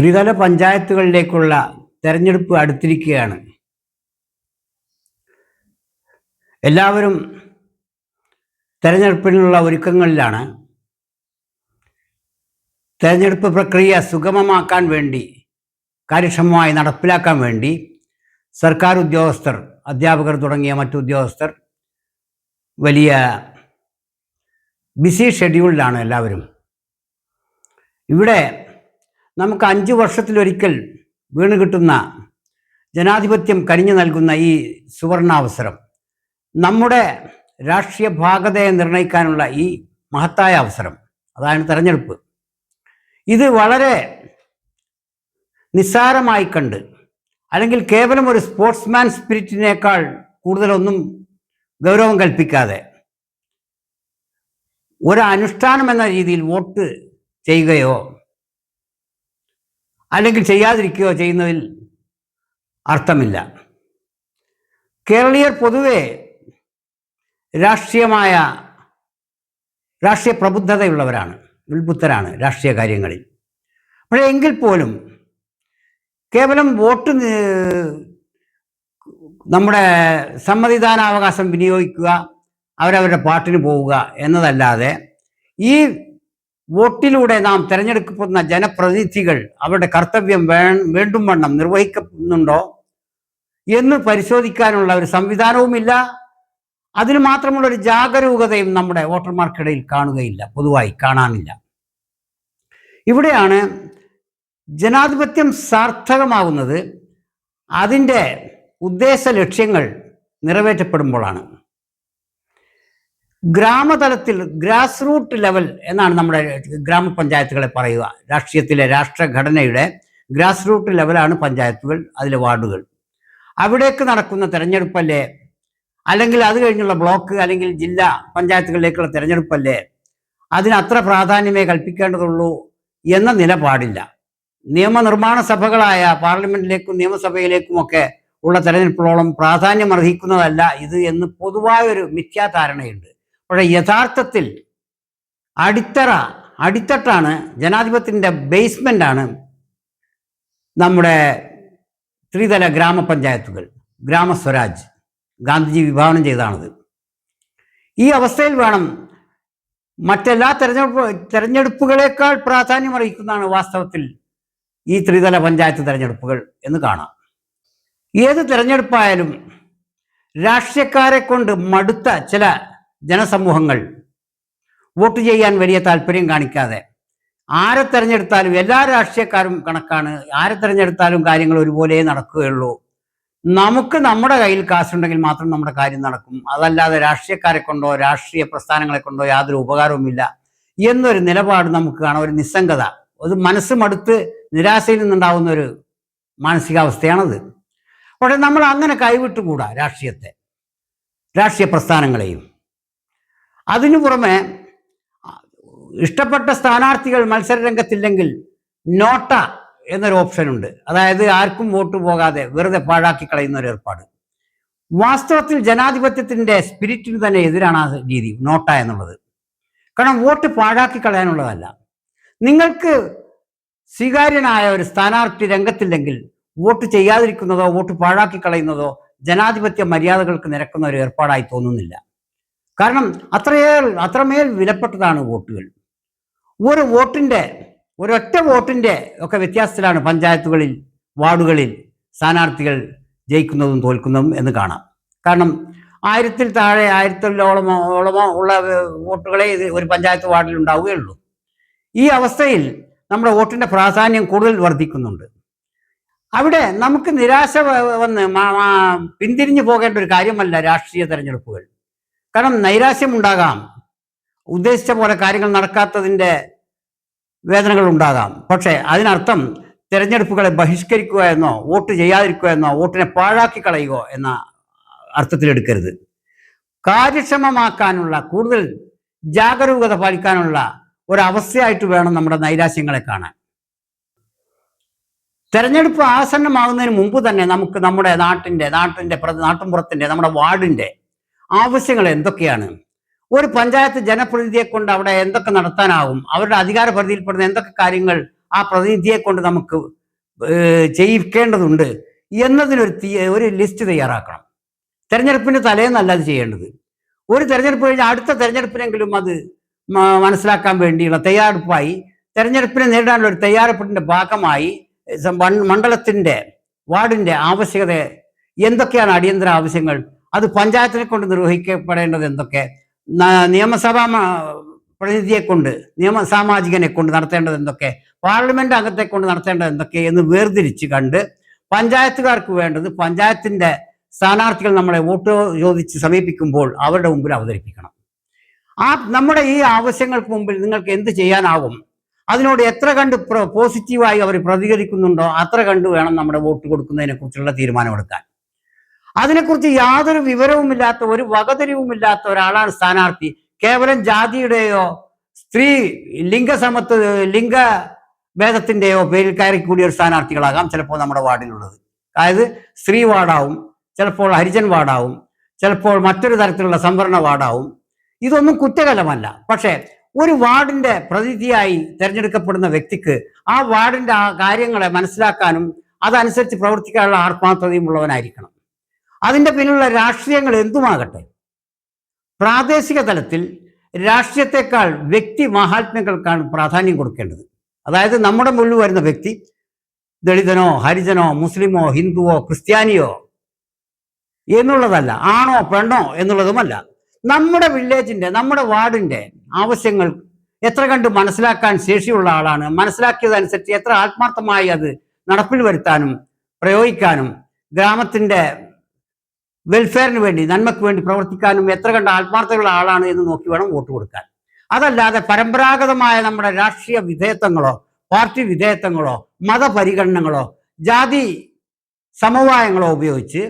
ത്രിതല പഞ്ചായത്തുകളിലേക്കുള്ള തെരഞ്ഞെടുപ്പ് അടുത്തിരിക്കുകയാണ്. എല്ലാവരും തെരഞ്ഞെടുപ്പിനുള്ള ഒരുക്കങ്ങളിലാണ്. തെരഞ്ഞെടുപ്പ് പ്രക്രിയ സുഗമമാക്കാൻ വേണ്ടി കാര്യക്ഷമമായി നടപ്പിലാക്കാൻ വേണ്ടി സർക്കാർ ഉദ്യോഗസ്ഥർ അധ്യാപകർ തുടങ്ങിയ മറ്റു ഉദ്യോഗസ്ഥർ വലിയ ബിസി ഷെഡ്യൂളിലാണ് എല്ലാവരും. ഇവിടെ നമുക്ക് അഞ്ച് വർഷത്തിലൊരിക്കൽ വീണ് കിട്ടുന്ന ജനാധിപത്യം കരിഞ്ഞു നൽകുന്ന ഈ സുവർണാവസരം നമ്മുടെ രാഷ്ട്രീയ ഭാഗതയെ നിർണയിക്കാനുള്ള ഈ മഹത്തായ അവസരം. അതാണ് തെരഞ്ഞെടുപ്പ്. ഇത് വളരെ നിസ്സാരമായി കണ്ട് അല്ലെങ്കിൽ കേവലം ഒരു സ്പോർട്സ്മാൻ സ്പിരിറ്റിനേക്കാൾ കൂടുതലൊന്നും ഗൗരവം കൽപ്പിക്കാതെ ഒരു അനുഷ്ഠാനം എന്ന രീതിയിൽ വോട്ട് ചെയ്യുകയോ അല്ലെങ്കിൽ ചെയ്യാതിരിക്കുകയോ ചെയ്യുന്നതിൽ അർത്ഥമില്ല. കേരളീയർ പൊതുവെ രാഷ്ട്രീയമായ രാഷ്ട്രീയ പ്രബുദ്ധതയുള്ളവരാണ് ഉത്ബുദ്ധരാണ് രാഷ്ട്രീയ കാര്യങ്ങളിൽ. പക്ഷേ എങ്കിൽ പോലും കേവലം വോട്ട് നമ്മുടെ സമ്മതിദാനാവകാശം വിനിയോഗിക്കുക അവരവരുടെ പാട്ടിന് പോവുക എന്നതല്ലാതെ ഈ വോട്ടിലൂടെ നാം തിരഞ്ഞെടുക്കപ്പെടുന്ന ജനപ്രതിനിധികൾ അവരുടെ കർത്തവ്യം വേ വേണ്ടും വണ്ണം നിർവഹിക്കുന്നുണ്ടോ എന്ന് പരിശോധിക്കാനുള്ള ഒരു സംവിധാനവുമില്ല. അതിന് മാത്രമുള്ള ഒരു ജാഗരൂകതയും നമ്മുടെ വോട്ടർമാർക്കിടയിൽ കാണുകയില്ല പൊതുവായി കാണാനില്ല. ഇവിടെയാണ് ജനാധിപത്യം സാർത്ഥകമാകുന്നത് അതിന്റെ ഉദ്ദേശ ലക്ഷ്യങ്ങൾ നിറവേറ്റപ്പെടുമ്പോഴാണ്. ഗ്രാമതലത്തിൽ ഗ്രാസ് റൂട്ട് ലെവൽ എന്നാണ് നമ്മുടെ ഗ്രാമപഞ്ചായത്തുകളെ പറയുക. രാഷ്ട്രീയത്തിലെ രാഷ്ട്രഘടനയുടെ ഗ്രാസ് റൂട്ട് ലെവലാണ് പഞ്ചായത്തുകൾ അതിലെ വാർഡുകൾ. അവിടേക്ക് നടക്കുന്ന തെരഞ്ഞെടുപ്പല്ലേ? അല്ലെങ്കിൽ അത് കഴിഞ്ഞുള്ള ബ്ലോക്ക് അല്ലെങ്കിൽ ജില്ലാ പഞ്ചായത്തുകളിലേക്കുള്ള തിരഞ്ഞെടുപ്പല്ലേ? അതിന് അത്ര പ്രാധാന്യമേ കൽപ്പിക്കേണ്ടതുള്ളൂ എന്ന നിലപാടില്ല. നിയമനിർമ്മാണ സഭകളായ പാർലമെന്റിലേക്കും നിയമസഭയിലേക്കുമൊക്കെ ഉള്ള തെരഞ്ഞെടുപ്പുകളോളം പ്രാധാന്യം അർഹിക്കുന്നതല്ല ഇത് എന്ന് പൊതുവായൊരു മിഥ്യാധാരണയുണ്ട്. പക്ഷേ യഥാർത്ഥത്തിൽ അടിത്തറ അടിത്തട്ടാണ് ജനാധിപത്യത്തിന്റെ ബേസ്മെന്റാണ് നമ്മുടെ ത്രിതല ഗ്രാമപഞ്ചായത്തുകൾ ഗ്രാമസ്വരാജ് ഗാന്ധിജി വിഭാവനം ചെയ്തതാണത്. ഈ അവസ്ഥയിൽ വേണം മറ്റെല്ലാ തെരഞ്ഞെടുപ്പ് തെരഞ്ഞെടുപ്പുകളേക്കാൾ പ്രാധാന്യം അറിയിക്കുന്നതാണ് വാസ്തവത്തിൽ ഈ ത്രിതല പഞ്ചായത്ത് തെരഞ്ഞെടുപ്പുകൾ എന്ന് കാണാം. ഏത് തെരഞ്ഞെടുപ്പായാലും രാഷ്ട്രീയക്കാരെ കൊണ്ട് മടുത്ത ചില ജനസമൂഹങ്ങൾ വോട്ട് ചെയ്യാൻ വലിയ താല്പര്യം കാണിക്കാതെ ആരെ തെരഞ്ഞെടുത്താലും എല്ലാ രാഷ്ട്രീയക്കാരും കണക്കാണ്. ആരെ തെരഞ്ഞെടുത്താലും കാര്യങ്ങൾ ഒരുപോലെ നടക്കുകയുള്ളൂ. നമുക്ക് നമ്മുടെ കയ്യിൽ കാശുണ്ടെങ്കിൽ മാത്രം നമ്മുടെ കാര്യം നടക്കും. അതല്ലാതെ രാഷ്ട്രീയക്കാരെ കൊണ്ടോ രാഷ്ട്രീയ പ്രസ്ഥാനങ്ങളെ കൊണ്ടോ യാതൊരു ഉപകാരവുമില്ല എന്നൊരു നിലപാട് നമുക്ക് കാണാം ഒരു നിസ്സംഗത അത് മനസ്സ് മടുത്ത് നിരാശയിൽ നിന്നുണ്ടാവുന്ന ഒരു മാനസികാവസ്ഥയാണത്. പക്ഷെ നമ്മൾ അങ്ങനെ കൈവിട്ടുകൂടാ രാഷ്ട്രീയത്തെ രാഷ്ട്രീയ പ്രസ്ഥാനങ്ങളെയും. അതിനു പുറമെ ഇഷ്ടപ്പെട്ട സ്ഥാനാർത്ഥികൾ മത്സര രംഗത്തില്ലെങ്കിൽ നോട്ട എന്നൊരു ഓപ്ഷൻ ഉണ്ട് അതായത് ആർക്കും വോട്ട് പോകാതെ വെറുതെ പാഴാക്കി കളയുന്ന ഒരു ഏർപ്പാട്. വാസ്തവത്തിൽ ജനാധിപത്യത്തിന്റെ സ്പിരിറ്റിന് തന്നെ എതിരാണ് ആ രീതി നോട്ട എന്നുള്ളത്. കാരണം വോട്ട് പാഴാക്കി കളയാനുള്ളതല്ല. നിങ്ങൾക്ക് സ്വീകാര്യനായ ഒരു സ്ഥാനാർത്ഥി രംഗത്തില്ലെങ്കിൽ വോട്ട് ചെയ്യാതിരിക്കുന്നതോ വോട്ട് പാഴാക്കി കളയുന്നതോ ജനാധിപത്യ മര്യാദകൾക്ക് നിരക്കുന്ന ഒരു ഏർപ്പാടായി തോന്നുന്നില്ല. കാരണം അത്രയേ അത്രമേൽ വിലപ്പെട്ടതാണ് വോട്ടുകൾ. ഒരു വോട്ടിന്റെ ഒരൊറ്റ വോട്ടിന്റെ ഒക്കെ വ്യത്യാസത്തിലാണ് പഞ്ചായത്തുകളിൽ വാർഡുകളിൽ സ്ഥാനാർത്ഥികൾ ജയിക്കുന്നതും തോൽക്കുന്നതും എന്ന് കാണാം. കാരണം ആയിരത്തിൽ താഴെ ആയിരത്തിലോളമോ ഓളമോ ഉള്ള വോട്ടുകളെ ഇത് ഒരു പഞ്ചായത്ത് വാർഡിൽ ഉണ്ടാവുകയുള്ളൂ. ഈ അവസ്ഥയിൽ നമ്മുടെ വോട്ടിന്റെ പ്രാധാന്യം കൂടുതൽ വർദ്ധിക്കുന്നുണ്ട്. അവിടെ നമുക്ക് നിരാശ വന്ന് പിന്തിരിഞ്ഞു പോകേണ്ട ഒരു കാര്യമല്ല രാഷ്ട്രീയ തെരഞ്ഞെടുപ്പുകൾ. കാരണം നൈരാശ്യം ഉണ്ടാകാം. ഉദ്ദേശിച്ച പോലെ കാര്യങ്ങൾ നടക്കാത്തതിന്റെ വേദനകൾ ഉണ്ടാകാം. പക്ഷേ അതിനർത്ഥം തിരഞ്ഞെടുപ്പുകളെ ബഹിഷ്കരിക്കുക എന്നോ വോട്ട് ചെയ്യാതിരിക്കുക എന്നോ വോട്ടിനെ പാഴാക്കി കളയുകയോ എന്ന അർത്ഥത്തിലെടുക്കരുത് കാര്യക്ഷമമാക്കാനുള്ള കൂടുതൽ ജാഗരൂകത പാലിക്കാനുള്ള ഒരവസ്ഥയായിട്ട് വേണം നമ്മുടെ നൈരാശ്യങ്ങളെ കാണാൻ. തെരഞ്ഞെടുപ്പ് ആസന്നമാകുന്നതിന് മുമ്പ് തന്നെ നമുക്ക് നമ്മുടെ നാട്ടിന്റെ നാട്ടിന്റെ നാട്ടിൻപുറത്തിന്റെ നമ്മുടെ വാർഡിന്റെ ആവശ്യങ്ങൾ എന്തൊക്കെയാണ്? ഒരു പഞ്ചായത്ത് ജനപ്രതിനിധിയെ കൊണ്ട് അവിടെ എന്തൊക്കെ നടത്താനാവും? അവരുടെ അധികാര പരിധിയിൽപ്പെടുന്ന എന്തൊക്കെ കാര്യങ്ങൾ ആ പ്രതിനിധിയെ കൊണ്ട് നമുക്ക് ചെയ്യിക്കേണ്ടതുണ്ട് എന്നതിനൊരു ഒരു ലിസ്റ്റ് തയ്യാറാക്കണം. തെരഞ്ഞെടുപ്പിന് തലേന്നല്ല അത് ചെയ്യേണ്ടത്. ഒരു തെരഞ്ഞെടുപ്പ് കഴിഞ്ഞാൽ അടുത്ത തെരഞ്ഞെടുപ്പിനെങ്കിലും അത് മനസ്സിലാക്കാൻ വേണ്ടിയുള്ള തയ്യാറെടുപ്പായി തെരഞ്ഞെടുപ്പിനെ നേരിടാനുള്ള ഒരു തയ്യാറെടുപ്പിന്റെ ഭാഗമായി മണ്ഡലത്തിന്റെ വാർഡിന്റെ ആവശ്യകത എന്തൊക്കെയാണ് അടിയന്തര ആവശ്യങ്ങൾ? അത് പഞ്ചായത്തിനെ കൊണ്ട് നിർവഹിക്കപ്പെടേണ്ടത് എന്തൊക്കെ? നിയമസഭാ പ്രതിനിധിയെ കൊണ്ട് നിയമ സാമാജികനെ കൊണ്ട് നടത്തേണ്ടത് എന്തൊക്കെ? പാർലമെന്റ് അംഗത്തെ കൊണ്ട് നടത്തേണ്ടത് എന്തൊക്കെ എന്ന് വേർതിരിച്ച് കണ്ട് പഞ്ചായത്തുകാർക്ക് വേണ്ടത് പഞ്ചായത്തിന്റെ സ്ഥാനാർത്ഥികൾ നമ്മളെ വോട്ട് ചോദിച്ച് സമീപിക്കുമ്പോൾ അവരുടെ മുമ്പിൽ അവതരിപ്പിക്കണം. ആ നമ്മുടെ ഈ ആവശ്യങ്ങൾക്ക് മുമ്പിൽ നിങ്ങൾക്ക് എന്ത് ചെയ്യാനാവും? അതിനോട് എത്ര കണ്ട് പോസിറ്റീവായി അവർ പ്രതികരിക്കുന്നുണ്ടോ? അത്ര കണ്ട് വേണം നമ്മുടെ വോട്ട് കൊടുക്കുന്നതിനെ കുറിച്ചുള്ള തീരുമാനമെടുക്കാൻ അതിനെക്കുറിച്ച് യാതൊരു വിവരവുമില്ലാത്ത ഒരു വകതിരിവുമില്ലാത്ത ഒരാളാണ് സ്ഥാനാർത്ഥി. കേവലം ജാതിയുടെയോ സ്ത്രീ ലിംഗസമത്വ ലിംഗ ഭേദത്തിന്റെയോ പേരിൽ കയറി കൂടിയ ഒരു സ്ഥാനാർത്ഥികളാകാം ചിലപ്പോൾ നമ്മുടെ വാർഡിലുള്ളത്. അതായത് സ്ത്രീ വാർഡാവും ചിലപ്പോൾ ഹരിജൻ വാർഡാവും ചിലപ്പോൾ മറ്റൊരു തരത്തിലുള്ള സംവരണ വാർഡാവും. ഇതൊന്നും കുറ്റകലമല്ല പക്ഷേ ഒരു വാർഡിന്റെ പ്രതിനിധിയായി തിരഞ്ഞെടുക്കപ്പെടുന്ന വ്യക്തിക്ക് ആ വാർഡിന്റെ ആ കാര്യങ്ങളെ മനസ്സിലാക്കാനും അതനുസരിച്ച് പ്രവർത്തിക്കാനുള്ള ആത്മാർത്ഥതയും ഉള്ളവനായിരിക്കണം. അതിന്റെ പിന്നിലുള്ള രാഷ്ട്രീയങ്ങൾ എന്തുമാകട്ടെ? പ്രാദേശിക തലത്തിൽ രാഷ്ട്രീയത്തെക്കാൾ വ്യക്തി മഹാത്മ്യങ്ങൾക്കാണ് പ്രാധാന്യം കൊടുക്കേണ്ടത്. അതായത് നമ്മുടെ മുന്നിൽ വരുന്ന വ്യക്തി ദളിതനോ ഹരിജനോ മുസ്ലിമോ ഹിന്ദുവോ ക്രിസ്ത്യാനിയോ എന്നുള്ളതല്ല ആണോ പെണ്ണോ എന്നുള്ളതുമല്ല. നമ്മുടെ വില്ലേജിന്റെ നമ്മുടെ വാർഡിന്റെ ആവശ്യങ്ങൾ എത്ര കണ്ട് മനസ്സിലാക്കാൻ ശേഷിയുള്ള ആളാണ് മനസ്സിലാക്കിയതനുസരിച്ച് എത്ര ആത്മാർത്ഥമായി അത് നടപ്പിൽ വരുത്താനും പ്രയോഗിക്കാനും ഗ്രാമത്തിന്റെ വെൽഫെയറിന് വേണ്ടി നന്മയ്ക്ക് വേണ്ടി പ്രവർത്തിക്കാനും എത്ര കണ്ട ആത്മാർത്ഥതയുള്ള ആളാണ് എന്ന് നോക്കി വേണം വോട്ട് കൊടുക്കാൻ. അതല്ലാതെ പരമ്പരാഗതമായ നമ്മുടെ രാഷ്ട്രീയ വിധേയത്വങ്ങളോ പാർട്ടി വിധേയത്വങ്ങളോ മതപരിഗണനകളോ ജാതി സമവായങ്ങളോ ഉപയോഗിച്ച്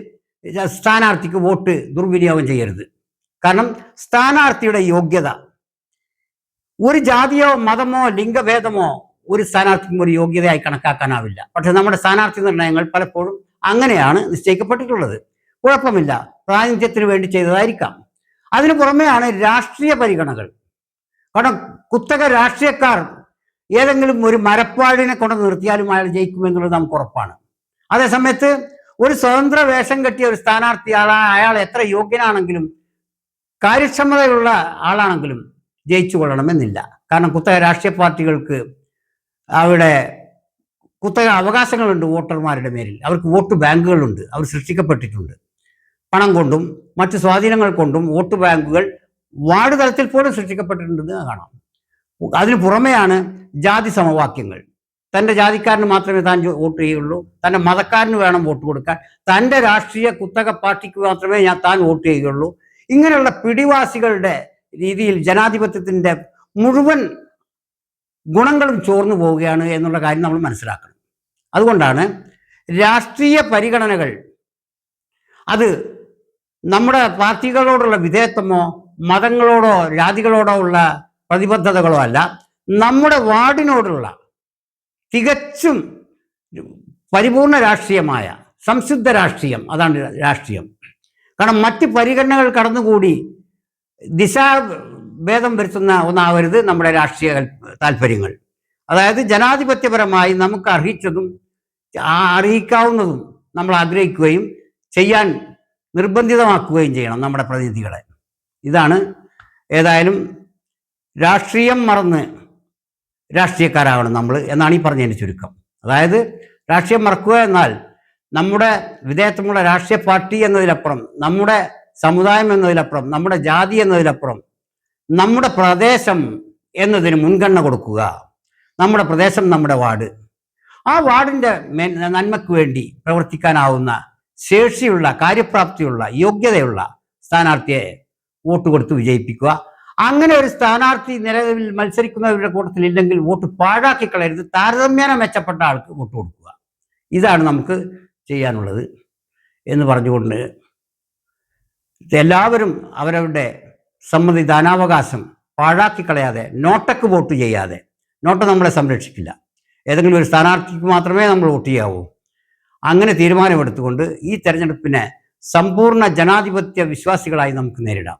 സ്ഥാനാർത്ഥിക്ക് വോട്ട് ദുർവിനിയോഗം ചെയ്യരുത്. കാരണം സ്ഥാനാർത്ഥിയുടെ യോഗ്യത ഒരു ജാതിയോ മതമോ ലിംഗഭേദമോ ഒരു സ്ഥാനാർത്ഥിക്കും ഒരു യോഗ്യതയായി കണക്കാക്കാനാവില്ല. പക്ഷെ നമ്മുടെ സ്ഥാനാർത്ഥി നിർണയങ്ങൾ പലപ്പോഴും അങ്ങനെയാണ് നിശ്ചയിക്കപ്പെട്ടിട്ടുള്ളത്. കുഴപ്പമില്ല. പ്രാതിനിധ്യത്തിന് വേണ്ടി ചെയ്തതായിരിക്കാം. അതിനു പുറമെയാണ് രാഷ്ട്രീയ പരിഗണകൾ. കാരണം കുത്തക രാഷ്ട്രീയക്കാർ ഏതെങ്കിലും ഒരു മരപ്പാടിനെ കൊണ്ട് നിർത്തിയാലും അയാൾ ജയിക്കുമെന്നുള്ളത് നമുക്ക് ഉറപ്പാണ്. അതേസമയത്ത് ഒരു സ്വതന്ത്ര വേഷം കെട്ടിയ ഒരു സ്ഥാനാർത്ഥി ആളാ അയാൾ എത്ര യോഗ്യനാണെങ്കിലും കാര്യക്ഷമതയുള്ള ആളാണെങ്കിലും ജയിച്ചു കൊള്ളണമെന്നില്ല. കാരണം കുത്തക രാഷ്ട്രീയ പാർട്ടികൾക്ക് അവിടെ കുത്തക അവകാശങ്ങളുണ്ട് വോട്ടർമാരുടെ മേലിൽ അവർക്ക് വോട്ട് ബാങ്കുകളുണ്ട്. അവർ സൃഷ്ടിക്കപ്പെട്ടിട്ടുണ്ട്. പണം കൊണ്ടും മറ്റ് സ്വാധീനങ്ങൾ കൊണ്ടും വോട്ട് ബാങ്കുകൾ വാർഡ് തലത്തിൽ പോലും സൃഷ്ടിക്കപ്പെട്ടിട്ടുണ്ടെന്ന് കാണാം. അതിന് പുറമെയാണ് ജാതി സമവാക്യങ്ങൾ. തന്റെ ജാതിക്കാരന് മാത്രമേ താൻ വോട്ട് ചെയ്യുള്ളൂ തന്റെ മതക്കാരന് വേണം വോട്ട് കൊടുക്കാൻ. തന്റെ രാഷ്ട്രീയ കുത്തക പാർട്ടിക്ക് മാത്രമേ ഞാൻ താൻ വോട്ട് ചെയ്യുകയുള്ളൂ. ഇങ്ങനെയുള്ള പിടിവാസികളുടെ രീതിയിൽ ജനാധിപത്യത്തിന്റെ മുഴുവൻ ഗുണങ്ങളും ചോർന്നു പോവുകയാണ് എന്നുള്ള കാര്യം നമ്മൾ മനസ്സിലാക്കണം. അതുകൊണ്ടാണ് രാഷ്ട്രീയ പരിഗണനകൾ അത് നമ്മുടെ പാർട്ടികളോടുള്ള വിധേയത്വമോ മതങ്ങളോടോ ജാതികളോടോ ഉള്ള പ്രതിബദ്ധതകളോ അല്ല. നമ്മുടെ വാർഡിനോടുള്ള തികച്ചും പരിപൂർണ രാഷ്ട്രീയമായ സംശുദ്ധ രാഷ്ട്രീയം അതാണ് രാഷ്ട്രീയം. കാരണം മറ്റ് പരിഗണനകൾ കടന്നുകൂടി ദിശാഭേദം വരുത്തുന്ന ഒന്നാവരുത് നമ്മുടെ രാഷ്ട്രീയ താല്പര്യങ്ങൾ. അതായത് ജനാധിപത്യപരമായി നമുക്ക് അർഹിച്ചതും അറിയിക്കാവുന്നതും നമ്മൾ ആഗ്രഹിക്കുകയും ചെയ്യാൻ നിർബന്ധിതമാക്കുകയും ചെയ്യണം നമ്മുടെ പ്രതിനിധികളെ. ഇതാണ് ഏതായാലും രാഷ്ട്രീയം മറന്ന് രാഷ്ട്രീയക്കാരാകണം നമ്മൾ എന്നാണ് ഈ പറഞ്ഞതിന്റെ ചുരുക്കം. അതായത് രാഷ്ട്രീയം മറക്കുക എന്നാൽ നമ്മുടെ വിധേയത്വമുള്ള രാഷ്ട്രീയ പാർട്ടി എന്നതിലപ്പുറം നമ്മുടെ സമുദായം എന്നതിലപ്പുറം നമ്മുടെ ജാതി എന്നതിലപ്പുറം നമ്മുടെ പ്രദേശം എന്നതിന് മുൻഗണന കൊടുക്കുക. നമ്മുടെ പ്രദേശം നമ്മുടെ വാർഡ്. ആ വാർഡിന്റെ നന്മയ്ക്ക് വേണ്ടി പ്രവർത്തിക്കാനാവുന്ന ശേഷിയുള്ള കാര്യപ്രാപ്തിയുള്ള യോഗ്യതയുള്ള സ്ഥാനാർത്ഥിയെ വോട്ട് കൊടുത്ത് വിജയിപ്പിക്കുക. അങ്ങനെ ഒരു സ്ഥാനാർത്ഥി നിലവിൽ മത്സരിക്കുന്നവരുടെ കൂട്ടത്തിൽ ഇല്ലെങ്കിൽ വോട്ട് പാഴാക്കി കളയരുത്. താരതമ്യേന മെച്ചപ്പെട്ട ആൾക്ക് വോട്ട് കൊടുക്കുക. ഇതാണ് നമുക്ക് ചെയ്യാനുള്ളത് എന്ന് പറഞ്ഞുകൊണ്ട് എല്ലാവരും അവരവരുടെ സമ്മതിദാനാവകാശം പാഴാക്കി കളയാതെ നോട്ടക്ക് വോട്ട് ചെയ്യാതെ നോട്ട് നമ്മളെ സംരക്ഷിക്കില്ല. ഏതെങ്കിലും ഒരു സ്ഥാനാർത്ഥിക്ക് മാത്രമേ നമ്മൾ വോട്ട് ചെയ്യാവൂ. അങ്ങനെ തീരുമാനമെടുത്തുകൊണ്ട് ഈ തെരഞ്ഞെടുപ്പിനെ സമ്പൂർണ ജനാധിപത്യ വിശ്വാസികളായി നമുക്ക് നേരിടാം.